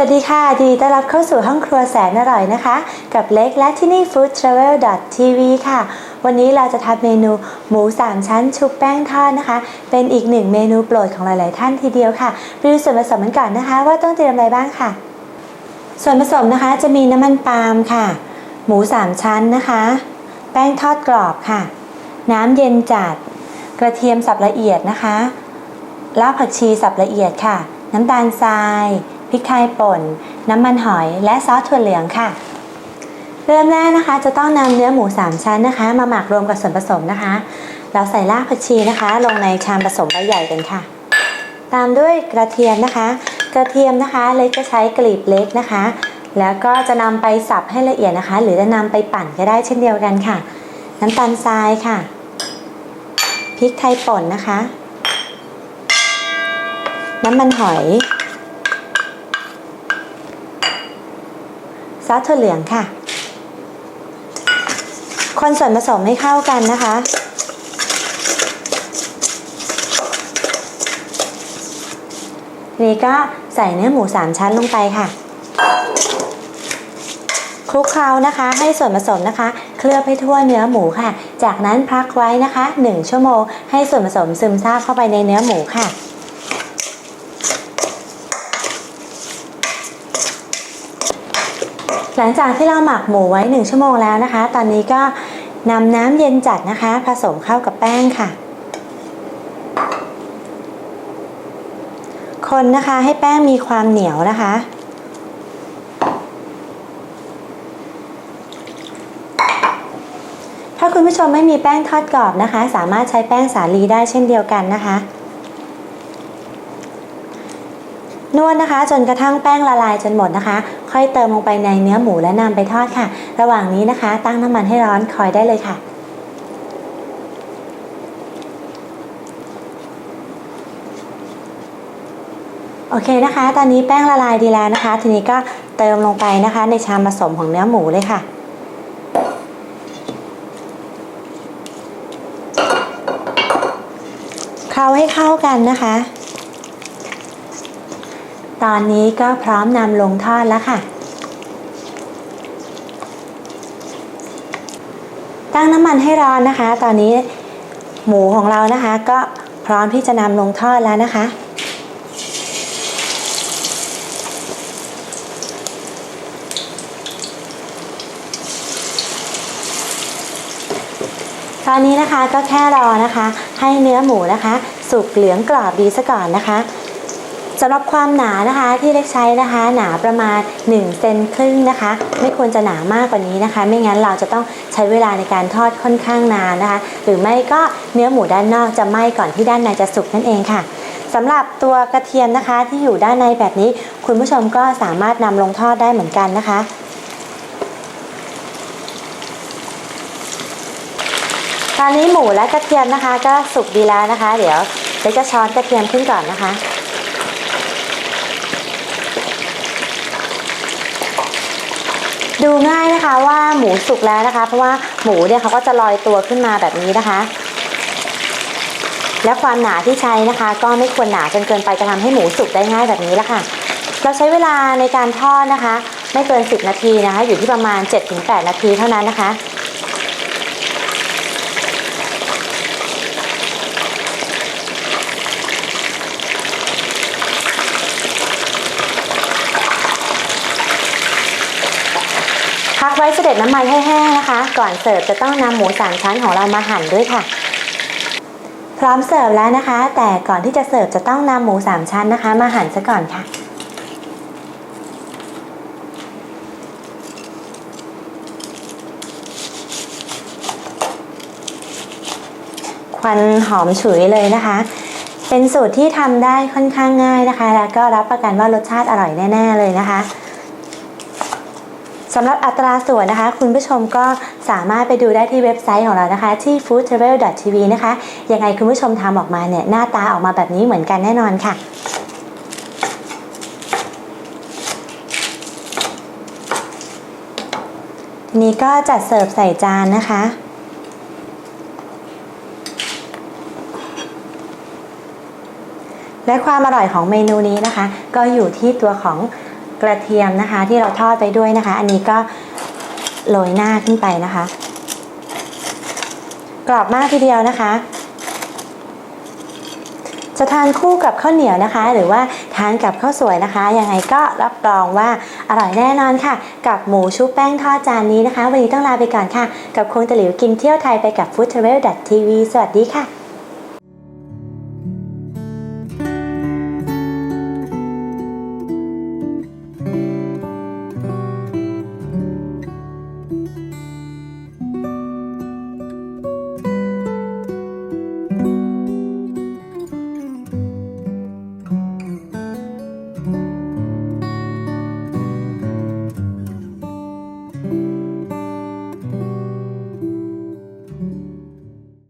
วัสดีค่ะยินดีต้อนรับเข้าสู่ห้องครัวแสนอร่อยนะคะ กับเล็กและที่นี่ Food Travel TV ค่ะ วันนี้เราจะทำเมนูหมู 3 ชั้นชุบแป้งทอดนะคะ เป็นอีกหนึ่งเมนูโปรดของหลายๆท่านทีเดียวค่ะไปดูส่วนผสมกันก่อนนะคะ ว่าต้องเตรียมอะไรบ้างค่ะ ส่วนผสมนะคะจะมีน้ำมันปาล์มค่ะ หมู 3 ชั้นนะคะ แป้งทอดกรอบค่ะ น้ำเย็นจัด กระเทียมสับละเอียดนะคะรากผักชีสับละเอียดค่ะ น้ำตาลทราย พริกไทยป่น น้ำมันหอย และซอสถั่วเหลืองค่ะ เริ่มแรกนะคะ จะต้องนำเนื้อหมู 3 ชั้นนะคะ มาหมักรวมกับส่วนผสมนะคะ เราใส่รากผักชีนะคะ ลงในชามผสมใบใหญ่กันค่ะ ตามด้วยกระเทียมนะคะ กระเทียมนะคะเล็กจะใช้กลีบเล็กนะคะ แล้วก็จะนำไปสับให้ละเอียดนะคะ หรือจะนำไปปั่นก็ได้เช่นเดียวกันค่ะ น้ำตาลทรายค่ะพริกไทยป่นนะคะ น้ำมันหอย ซอสถั่วเหลืองค่ะ คนส่วนผสมให้เข้ากันนะคะ นี้ก็ใส่เนื้อหมูสามชั้นลงไปค่ะ คลุกเคล้านะคะ ให้ส่วนผสมนะคะ เคลือบให้ทั่วเนื้อหมูค่ะ จากนั้นพักไว้นะคะ 1 ชั่วโมง ให้ส่วนผสมซึมซาบเข้าไปในเนื้อหมูค่ะ หลังจากที่เราหมักหมูไว้ 1 ชั่วโมงแล้วนะคะ ตอนนี้ก็นำน้ำเย็นจัดนะคะ ผสมเข้ากับแป้งค่ะ คนนะคะให้แป้งมีความเหนียวนะคะถ้าคุณผู้ชมไม่มีแป้งทอดกรอบนะคะ สามารถใช้แป้งสาลีได้เช่นเดียวกันนะคะ นวดนะคะ จนกระทั่งแป้งละลายจนหมดนะคะ ค่อยเติมลงไปในเนื้อหมูและนำไปทอดค่ะ ระหว่างนี้นะคะ ตั้งน้ำมันให้ร้อนคอยได้เลยค่ะโอเคนะคะ ตอนนี้แป้งละลายดีแล้วนะคะ ทีนี้ก็เติมลงไปนะคะ ในชามผสมของเนื้อหมูเลยค่ะ เคล้าให้เข้ากันนะคะ ตอนนี้ก็พร้อมนำลงทอดแล้วค่ะ ตั้งน้ำมันให้ร้อนนะคะ ตอนนี้หมูของเรานะคะ ก็พร้อมที่จะนำลงทอดแล้วนะคะตอนนี้นะคะก็แค่รอนะคะ ให้เนื้อหมูนะคะ สุกเหลืองกรอบดีซะก่อนนะคะ สำหรับความหนานะคะที่เล็กใช้นะคะ หนาประมาณ1เซนครึ่งนะคะ ไม่ควรจะหนามากกว่านี้นะคะ ไม่งั้นเราจะต้องใช้เวลาในการทอดค่อนข้างนานนะคะ หรือไม่ก็เนื้อหมูด้านนอกจะไหม้ก่อนที่ด้านในจะสุกนั่นเองค่ะสำหรับตัวกระเทียมนะคะที่อยู่ด้านในแบบนี้ คุณผู้ชมก็สามารถนำลงทอดได้เหมือนกันนะคะตอนนี้หมูและกระเทียมนะคะ ก็สุกดีแล้วนะคะ เดี๋ยวเดี๋ยวจะช้อนกระเทียมขึ้นก่อนนะคะ ดูง่ายนะคะว่าหมูสุกแล้วนะคะ เพราะว่าหมูเนี่ยเขาก็จะลอยตัวขึ้นมาแบบนี้นะคะ และความหนาที่ใช้นะคะ ก็ไม่ควรหนาจนเกินไปจะทำให้หมูสุกได้ง่ายแบบนี้ละค่ะ เราใช้เวลาในการทอดนะคะ ไม่เกิน 10 นาทีนะคะ อยู่ที่ประมาณ 7-8 นาทีเท่านั้นนะคะ พักไว้เสด็จน้ำมันให้แห้งนะคะ ก่อนเสิร์ฟจะต้องนำหมูสามชั้นของเรามาหั่นด้วยค่ะ พร้อมเสิร์ฟแล้วนะคะ แต่ก่อนที่จะเสิร์ฟจะต้องนำหมูสามชั้นนะคะ มาหั่นซะก่อนค่ะควันหอมฉุยเลยนะคะ เป็นสูตรที่ทำได้ค่อนข้างง่ายนะคะ แล้วก็รับประกันว่ารสชาติอร่อยแน่ ๆ เลยนะคะ สำหรับอัตราส่วนนะคะ คุณผู้ชมก็สามารถไปดูได้ที่เว็บไซต์ของเรานะคะ ที่ foodtravel.tv นะคะ ยังไงคุณผู้ชมทำออกมาเนี่ย หน้าตาออกมาแบบนี้เหมือนกันแน่นอนค่ะทีนี้ก็จัดเสิร์ฟใส่จานนะคะ และความอร่อยของเมนูนี้นะคะ ก็อยู่ที่ตัวของ กระเทียมนะคะ ที่เราทอดไปด้วยนะคะ อันนี้ก็โรยหน้าขึ้นไปนะคะ กรอบมากทีเดียวนะคะ จะทานคู่กับข้าวเหนียวนะคะ หรือว่าทานกับข้าวสวยนะคะยังไงก็รับรองว่าอร่อยแน่นอนค่ะ กับหมูชุบแป้งทอดจานนี้นะคะ วันนี้ต้องลาไปก่อนค่ะ กับคงตะหลิวกินเที่ยวไทยไปกับ foodtravel.tv สวัสดีค่ะ